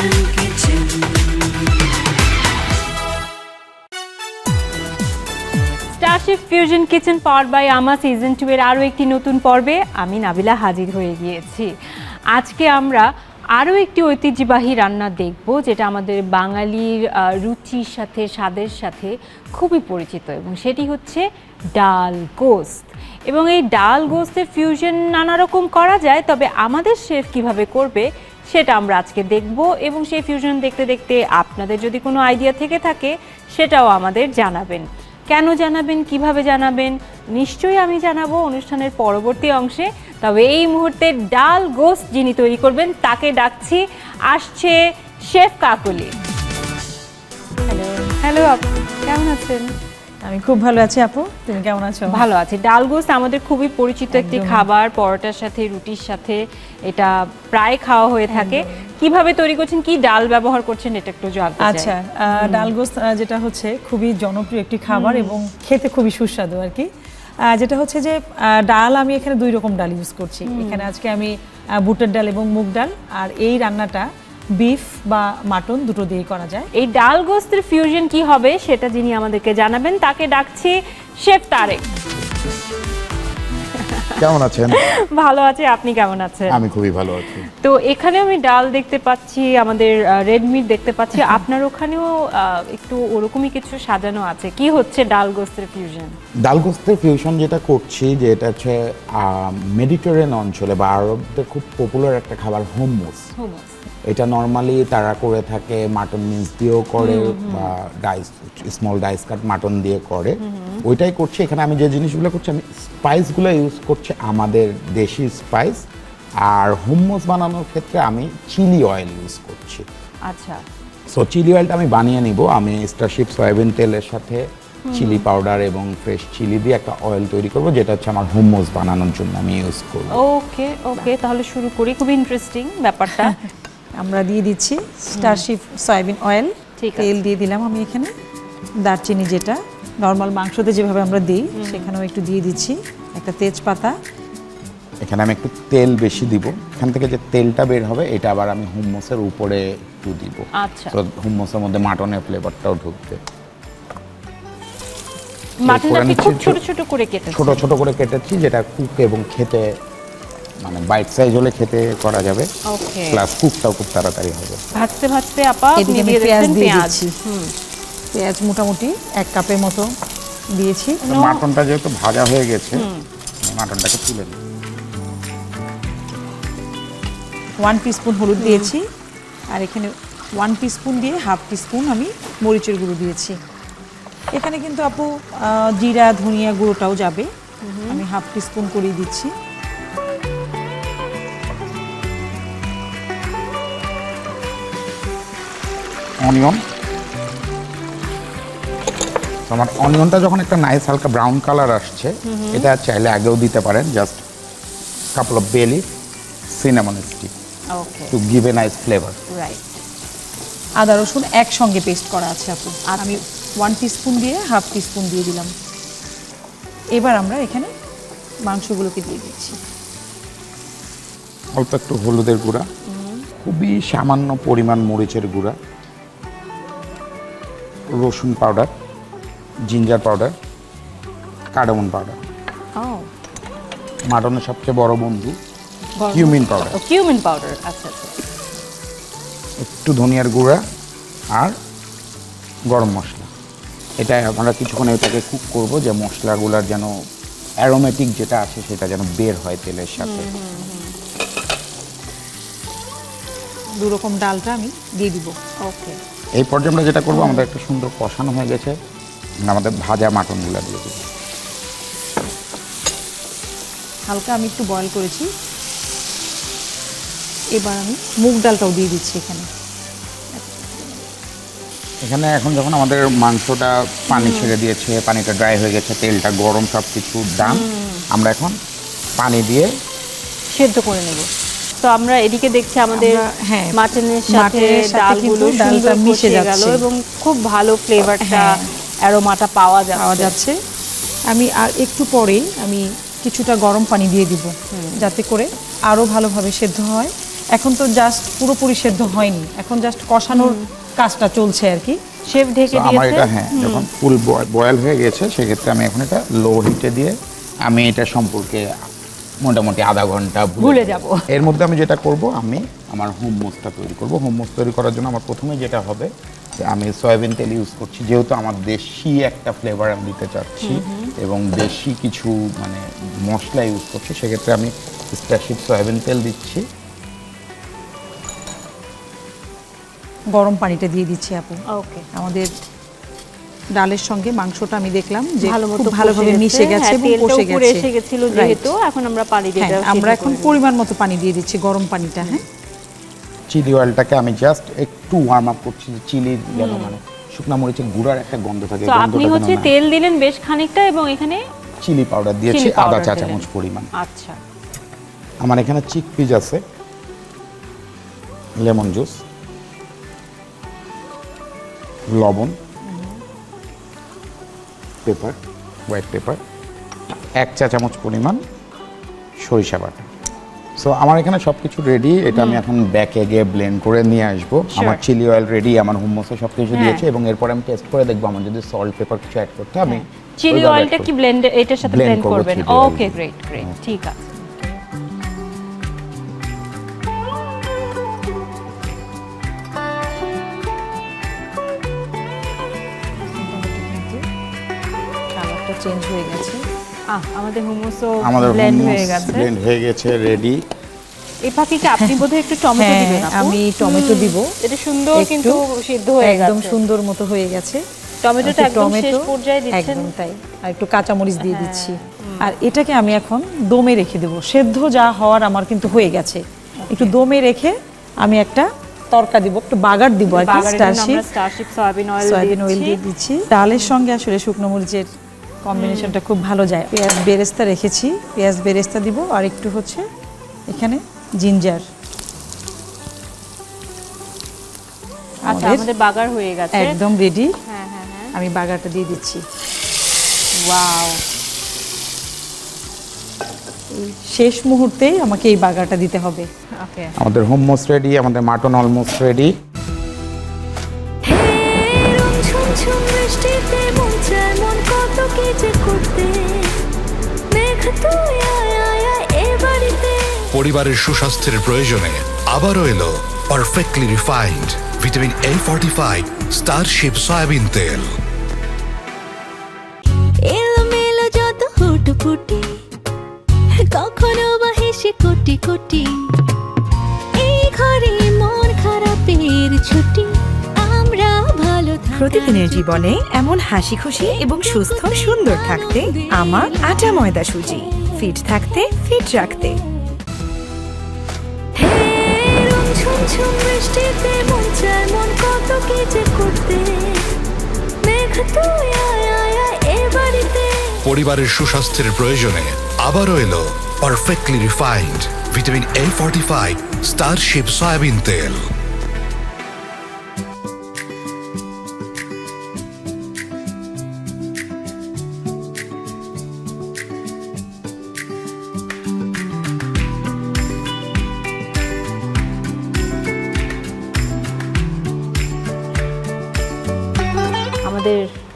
Fusion Kitchen. Starship fusion kitchen power by আমা season two এর আরও একটি নতুন পর্বে আমি নাবিলা হাজির হয়ে গিয়েছি আজকে আমরা আরও একটি ঐতিহ্যবাহী রান্না দেখব, যেটা আমাদের বাঙালির রুচির সাথে, স্বাদের সাথে খুবই পরিচিত এবং সেটি হচ্ছে ডাল গোস্ত এবং এই ডাল গোস্তের ফিউশন নানা রকম করা যায়, তবে আমাদের শেফ কীভাবে করবে সেটা আমরা আজকে দেখব এবং সেই ফিউশন দেখতে দেখতে আপনাদের যদি কোনো আইডিয়া থেকে থাকে, সেটাও আমাদের জানাবেন। কেন জানাবেন, কীভাবে জানাবেন, নিশ্চয়ই আমি জানাব অনুষ্ঠানের পরবর্তী অংশে। তবে এই মুহূর্তে ডাল গোস্ত যিনি তৈরি করবেন, তাকে ডাকছি, আসছে শেফ কাকুলি। হ্যালো হ্যালো কেমন আছেন? আমি খুব ভালো আছি আপু তুমি কেমন আছো? ভালো আছি। ডাল গোস্ত আমাদের খুবই পরিচিত একটি খাবার পরোটার সাথে রুটির সাথে। এটা প্রায় খাওয়া হয়ে থাকে। কীভাবে তৈরি করছেন কি ডাল ব্যবহার করছেন এটা একটু জানতে চাই। আচ্ছা আহ, ডালগোস্ত আহ, যেটা হচ্ছে খুবই জনপ্রিয় একটি খাবার এবং খেতে খুবই সুস্বাদু আর কি। যেটা হচ্ছে যে ডাল আমি এখানে দুই রকম ডাল ইউজ করছি। এখানে আজকে আমি বুটের ডাল এবং মুগ ডাল। আর এই রান্নাটা বিফ বা মাটন দুটো দিয়ে করা যায়। এই ডাল গোস্তের ফিউশন কি হবে সেটা যিনি আমাদেরকে জানাবেন তাকে ডাকছি শেফ তারেক। কেমন আছেন? ভালো আছে আপনি কেমন আছেন? আমি খুবই ভালো আছি। তো এখানে আমি ডাল দেখতে পাচ্ছি আমাদের রেড মিট দেখতে পাচ্ছি। আপনার ওখানেও একটু ওরকমই কিছু সাজানো আছে। কি হচ্ছে ডাল গোস্তের ফিউশন ডাল গোস্তের ফিউশন যেটা করছি যে এটা হচ্ছে মেডিটেরিয়ান অঞ্চলে বা আরবদের খুব পপুলার একটা খাবার হোমোস এটা নর্মালি তারা করে থাকে মাটন মিন্স দিয়েও করে বা dice small dice cut mutton দিয়ে করে। ওইটাই করছি। এখানে আমি যে জিনিসগুলো করছি আমি স্পাইসগুলো ইউজ করছি আমাদের দেশি স্পাইস আর হোমোস বানানোর ক্ষেত্রে আমি চিলি অয়েল ইউজ করছি। আচ্ছা। সো চিলি অয়েলটা আমি বানিয়ে নিব। আমি স্টারশিপ সয়াবিন তেলের সাথে চিলি পাউডার এবং ফ্রেশ চিলি দিয়ে একটা অয়েল তৈরি করব যেটা হচ্ছে আমার হোমোস বানানোর জন্য আমি ইউজ করব। ওকে ওকে তাহলে শুরু করি। খুব ইন্টারেস্টিং ব্যাপারটা। আমরা দিয়ে দিচ্ছি স্টারশিপ সয়াবিন অয়েল ঠিক তেল দিয়ে দিলাম আমি এখানে। দারচিনি যেটা নর্মাল মাংসতে যেভাবে আমরা দিই সেখানেও একটু দিয়ে দিচ্ছি একটা তেজপাতা। এখানে আমি একটু তেল বেশি দিব। এখান থেকে যে তেলটা বের হবে এটা আবার আমি হুমোসের উপরে একটু দিব। আচ্ছা। তো হুমোসের মধ্যে মাটনের ফ্লেভারটাও ঢুকবে। মাটনটা খুব ছোট ছোট করে কেটে ছোট ছোট করে কেটেছি যেটা কুক এবং খেতে মানে বাইট সাইজ হলে খেতে করা যাবে। ওকে প্লাস কুকটাও খুব তাড়াতাড়ি হবে। ভাজতে ভাজতে আপা আপনি আমি দিয়ে পেঁয়াজ দিয়ে পেঁয়াজ। দিচ্ছি। পেঁয়াজ মোটামুটি এক কাপের মতো দিয়েছি। মাটনটা যেহেতু ভাজা হয়ে গেছে মাটনটাকে তুলে নিই। ওয়ান স্পুন হলুদ দিয়েছি আর এখানে ওয়ান স্পুন দিয়ে হাফ স্পুন আমি মরিচের গুঁড়ো দিয়েছি। এখানে কিন্তু আপু জিরা ধনিয়া গুঁড়োটাও যাবে। আমি হাফ স্পুন করেই দিচ্ছি। অনিয়ন আমার অনিয়নটা যখন একটা নাইস হালকা ব্রাউন কালার আসছে এটা চাইলে আগেও দিতে পারেন just couple of bay leaf cinnamon stick okay to give a nice flavour right আদা রসুন একসঙ্গে পেস্ট করা আছে আপু। আর আমি ওয়ান স্পুন দিয়ে হাফ স্পুন দিয়ে দিলাম। এবার আমরা এখানে মাংসগুলোকে দিয়ে দিচ্ছি। অল্প একটু হলুদের গুঁড়া খুবই সামান্য পরিমাণ মরিচের গুঁড়া। রসুন powder ginger powder cardamom powder. মাটনের সবচেয়ে বড় বন্ধু কিউমিন পাউডার। কিউমিন পাউডার আচ্ছা আচ্ছা। একটু ধনিয়ার গুঁড়া আর গরম মশলা। এটা আমরা কিছুক্ষণ এটাকে কুক করব যে মশলাগুলোর যেন অ্যারোমেটিক যেটা আছে সেটা যেন বের হয় তেলের সাথে। দু রকম ডালটা আমি দিয়ে দিব। ওকে। এই পর্যায়ে আমরা যেটা করব আমাদের একটা সুন্দর কষানো হয়ে গেছে। আমাদের ভাজা মাটনগুলো দিয়ে দিব হালকা আমি একটু বয়েল করেছি। এবার আমি মুগ ডালটাও দিয়ে দিচ্ছি এখানে। এখানে এখন যখন আমাদের মাংসটা পানি ছেড়ে দিয়েছে পানিটা ড্রাই হয়ে গেছে তেলটা গরম সব কিছু ডান আমরা এখন পানি দিয়ে সেদ্ধ করে নেব। তো আমরা এদিকে দেখছি আমাদের হ্যাঁ, মাটনের সাথে ডালগুলো ডালটা মিশে গেল যাচ্ছে। এবং খুব ভালো ফ্লেভারটা। অ্যারোমাটা পাওয়া যাচ্ছে পাওয়া যাচ্ছে। আমি আর একটু পরেই আমি কিছুটা গরম পানি দিয়ে দিব যাতে করে আরও ভালোভাবে সেদ্ধ হয়। এখন তো জাস্ট পুরোপুরি সেদ্ধ হয়নি এখন জাস্ট কষানোর কাজটা চলছে আর কি। শেফ ঢেকে আমার এটা হ্যাঁ যখন ফুল বয়েল হয়ে গেছে সেক্ষেত্রে আমি এখন এটা লো হিটে দিয়ে আমি এটা সম্পর্কে মোটামুটি আধা ঘণ্টা ভুলে যাব। এর মধ্যে আমি যেটা করব আমি আমার হোম হোমমোসটা তৈরি করব। হোমমোস তৈরি করার জন্য আমার প্রথমে যেটা হবে যে আমি সয়াবিন তেল ইউজ করছি। যেহেতু আমার দেশি একটা ফ্লেভার আমি দিতে চাচ্ছি এবং দেশি কিছু মানে মশলা ইউজ করছি সেক্ষেত্রে আমি স্পেশাল সয়াবিন তেল দিচ্ছি। গরম পানিটা দিয়ে দিচ্ছি আপু। ওকে আমাদের ডালের সঙ্গে মাংসটা আমি দেখলাম যে ভালো খুব মতো ভালোভাবে মিশে গেছে এবং কষে গেছে। যেহেতু এখন আমরা পানি দিয়ে হ্যাঁ, আমরা এখন পরিমাণ মতো পানি দিয়ে দিচ্ছি গরম পানিটা হ্যাঁ? চিলি অয়েলটাকে আমি জাস্ট একটু ওয়ার্ম আপ করছি যে চিলির যেন মানে শুকনা মরিচের গুঁড়ার একটা গন্ধ থাকে তো আপনি হচ্ছে তেল দিলেন বেশ খানিকটা এবং এখানে চিলি পাউডার দিয়েছি চিলি আধা চা চামচ পরিমাণ। আচ্ছা। আমার এখানে চিক পিস আছে লেমন জুস লবণ পেপার হোয়াইট পেপার এক চা চামচ পরিমাণ সরিষা বাটা। সো আমার এখানে সব কিছু রেডি এটা আমি এখন ব্যাকে গিয়ে ব্লেন্ড করে নিয়ে আসব। আমার চিলি অয়েল রেডি আমার হুমসে সব কিছু হ্যাঁ। দিয়েছে এবং এরপর আমি টেস্ট করে দেখব আমার যদি সল্ট পেপার কিছু অ্যাড করতে আমি চিলি অয়েলটা কি ব্লেন্ড এটার সাথে ব্লেন্ড করবেন? ওকে গ্রেট গ্রেট ঠিক আছে। চেঞ্জ হয়ে গেছে। আহ আমাদের হুমসও আমাদের ব্লেন্ড হয়ে গেছে। ব্লেন্ড হয়ে গেছে রেডি এই আপনি বোধহয় একটু টমেটো হ্যাঁ দিবেন আমি টমেটো দিব। এটা সুন্দর কিন্তু সিদ্ধ হয়ে একদম সুন্দর মতো হয়ে গেছে। টমেটোটা একদম শেষ পর্যায়ে দিচ্ছেন। একদম তাই। আর একটু কাঁচামরিচ দিয়ে দিচ্ছি। আর এটাকে আমি এখন দমে রেখে দেবো। সেদ্ধ যা হওয়ার আমার কিন্তু হয়ে গেছে। একটু দমে রেখে আমি একটা তরকা দিব একটু বাগার দিব আর কি Starship Starship soybean oil soybean oil দিয়ে দিচ্ছি। ডালের সঙ্গে আসলে শুকনো মরিচের কম্বিনেশনটা খুব ভালো যায়। পেঁয়াজ বেরেস্তা রেখেছি। পেঁয়াজ বেরেস্তা দিব আর একটু হচ্ছে এখানে জিঞ্জার। আচ্ছা আমাদের বাগার হয়ে গেছে। একদম রেডি হ্যাঁ হ্যাঁ হ্যাঁ। আমি বাগারটা দিয়ে দিচ্ছি। ওয়াও শেষ মুহূর্তেই আমাকে এই বাগারটা দিতে হবে। ওকে আমাদের হোমমোস রেডি আমাদের মাটন অলমোস্ট রেডি পরিবারের সুস্বাস্থ্যের প্রয়োজনে আবারও এলো perfectly refined vitamin A fortified Starship soybean তেল। এলোমেলো যত হুটফুটি কখনো বা হেসে কোটি কোটি। এই ঘরে মন খারাপের ছুটি আমরা ভালো প্রতিদিনের জীবনে এমন হাসি খুশি এবং সুস্থ সুন্দর থাকতে আমার আটা ময়দা সুজি। ফিট থাকতে ফিট রাখতে। হে রং ঝুমঝুম বৃষ্টিতে মন চায় মন কত কি যে করতে। মেঘ তুই আয় আয় আয় এ বাড়িতে। পরিবারের সুস্বাস্থ্যের প্রয়োজনে আবারও এলো perfectly refined vitamin A fortified Starship soybean তেল।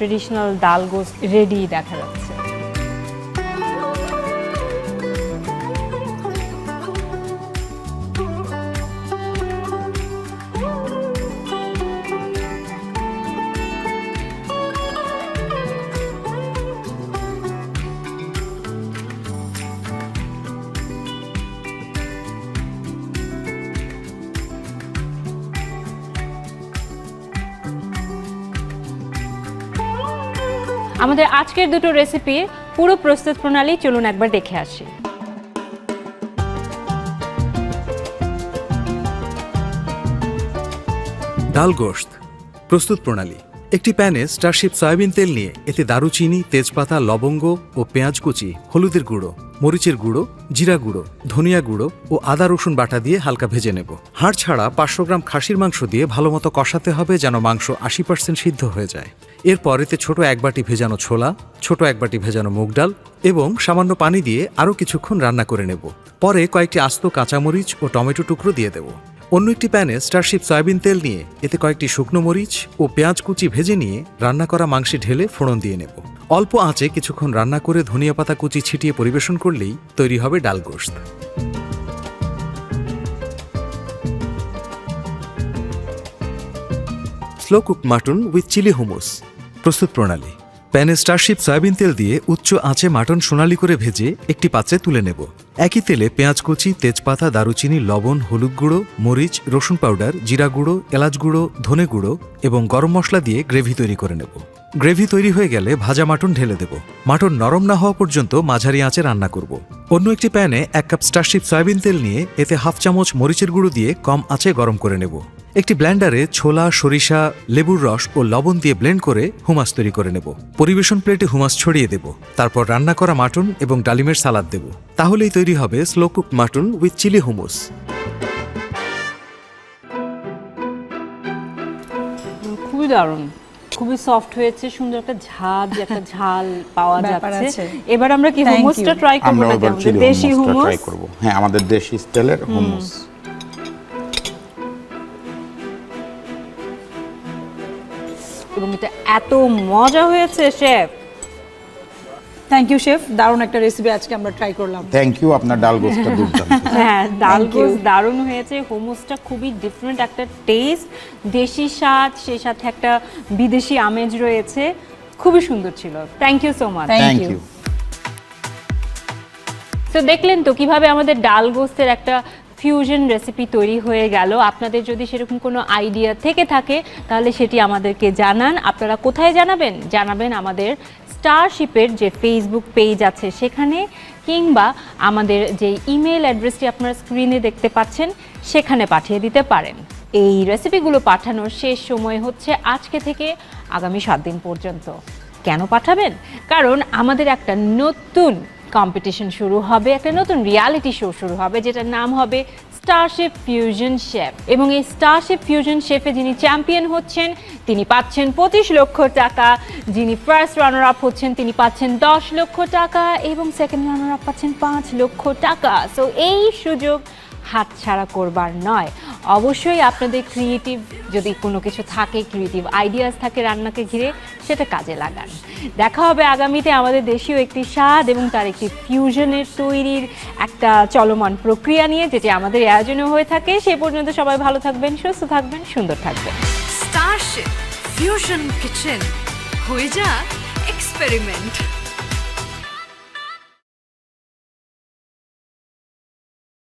ট্রেডিশনাল ডাল গোস্ট রেডি দেখা যাচ্ছে। আমাদের আজকের দুটো রেসিপি পুরো প্রস্তুত প্রণালী চলুন একবার দেখে আসি। ডাল গোশত, প্রস্তুত প্রণালী। একটি প্যানে স্টারশিপ সয়াবিন তেল নিয়ে, এতে দারুচিনি, তেজপাতা, লবঙ্গ ও পেঁয়াজ কুচি, হলুদের গুঁড়ো। মরিচের গুঁড়ো, জিরা গুঁড়ো, ধনিয়া গুঁড়ো ও আদা রসুন বাটা দিয়ে হালকা ভেজে নেব। হাড় ছাড়া পাঁচশো গ্রাম খাসির মাংস দিয়ে ভালোমতো কষাতে হবে যেন মাংস আশি পার্সেন্ট সিদ্ধ হয়ে যায়। এরপর এতে ছোট এক বাটি ভেজানো ছোলা, ছোট এক বাটি ভেজানো মুগ ডাল এবং সামান্য পানি দিয়ে আরও কিছুক্ষণ রান্না করে নেব। পরে কয়েকটি আস্ত কাঁচামরিচ ও টমেটো টুকরো দিয়ে দেব। অন্য একটি প্যানে স্টারশিপ সয়াবিন তেল নিয়ে এতে কয়েকটি শুকনো মরিচ ও পেঁয়াজ কুচি ভেজে নিয়ে রান্না করা মাংসে ঢেলে ফোড়ন দিয়ে নেব। অল্প আঁচে কিছুক্ষণ রান্না করে ধনিয়া পাতা কুচি ছিটিয়ে পরিবেশন করলেই তৈরি হবে ডাল গোস্ত slow cook mutton with chilli hummus প্রস্তুত প্রণালী। প্যানে স্টারশিপ সয়াবিন তেল দিয়ে উচ্চ আঁচে মাটন সোনালি করে ভেজে একটি পাত্রে তুলে নেব। একই তেলে পেঁয়াজ কুচি, তেজপাতা, দারুচিনি, লবণ, হলুদ গুঁড়ো, মরিচ, রসুন পাউডার, জিরা গুঁড়ো, এলাচ গুঁড়ো, ধনে গুঁড়ো এবং গরম মশলা দিয়ে গ্রেভি তৈরি করে নেব। গ্রেভি তৈরি হয়ে গেলে ভাজা মাটন ঢেলে দেব। মাটন নরম না হওয়া পর্যন্ত মাঝারি আঁচে রান্না করব। অন্য একটি প্যানে এক কাপ স্টারশিপ সয়াবিন তেল নিয়ে এতে হাফ চামচ মরিচের গুঁড়ো দিয়ে কম আঁচে গরম করে নেব। একটি ব্ল্যান্ডারে ছোলা, সরিষা, লেবুর রস ও লবণ দিয়ে ব্লেন্ড করে হুমাস তৈরি করে নেব। পরিবেশন প্লেটে হুমাস ছড়িয়ে দেব। তারপর রান্না করা মাটন এবং ডালিমের সালাদ দেব। তাহলেই তৈরি হবে slow cook mutton with chilli hummus খুবই দারুণ। খুবই সফট হয়েছে সুন্দর একটা ঝাঁজ একটা ঝাল পাওয়া যাচ্ছে। এবার আমরা কি হুমুসটা ট্রাই করব আমরা এবার দেশি হুমসটা হুমুস ট্রাই করব। হ্যাঁ আমাদের দেশি স্টাইলের হুমস এবং এটা এত মজা হয়েছে শেফ। থ্যাংক ইউ শেফ দারুণ একটা রেসিপি আজকে আমরা ট্রাই করলাম। থ্যাংক ইউ আপনার ডাল গোস্টটা দুর্দান্ত। হ্যাঁ ডাল Thank you. দারুণ হয়েছে। হোমোসটা খুবই ডিফারেন্ট একটা টেস্ট দেশি স্বাদ সেই সাথে একটা বিদেশি আমেজ রয়েছে। খুবই সুন্দর ছিল। Thank you so much thank you তো দেখলেন তো কীভাবে আমাদের ডাল গোস্তের একটা ফিউশন রেসিপি তৈরি হয়ে গেল। আপনাদের যদি সেরকম কোনো আইডিয়া থেকে থাকে তাহলে সেটি আমাদেরকে জানান। আপনারা কোথায় জানাবেন? জানাবেন আমাদের স্টারশিপের যে ফেসবুক পেজ আছে সেখানে কিংবা আমাদের যে ইমেল অ্যাড্রেসটি আপনারা স্ক্রিনে দেখতে পাচ্ছেন, সেখানে পাঠিয়ে দিতে পারেন। এই রেসিপিগুলো পাঠানোর শেষ সময় হচ্ছে আজকে থেকে আগামী সাত দিন পর্যন্ত। কেন পাঠাবেন? কারণ আমাদের একটা নতুন কম্পিটিশন শুরু হবে, একটা নতুন রিয়ালিটি শো শুরু হবে, যেটার নাম হবে স্টারশিপ ফিউশন শেফ এবং এই স্টারশিপ ফিউশন শেফে যিনি চ্যাম্পিয়ন হচ্ছেন, তিনি পাচ্ছেন পঁচিশ লক্ষ টাকা। যিনি ফার্স্ট রানার আপ হচ্ছেন, তিনি পাচ্ছেন দশ লক্ষ টাকা। এবং সেকেন্ড রানার আপ পাচ্ছেন পাঁচ লক্ষ টাকা। সো এই সুযোগ হাতছাড়া করবার নয়। অবশ্যই আপনাদের ক্রিয়েটিভ যদি কোনো কিছু থাকে ক্রিয়েটিভ আইডিয়াস থাকে রান্নাকে ঘিরে, সেটা কাজে লাগান। দেখা হবে আগামীতে আমাদের দেশীয় একটি স্বাদ এবং তার একটি ফিউশনের তৈরির একটা চলমান প্রক্রিয়া নিয়ে, যেটি আমাদের আয়োজনে হয়ে থাকে। সে পর্যন্ত সবাই ভালো থাকবেন, সুস্থ থাকবেন, সুন্দর থাকবেন। Starship ফিউশন কিচেন হয়ে যা এক্সপেরিমেন্ট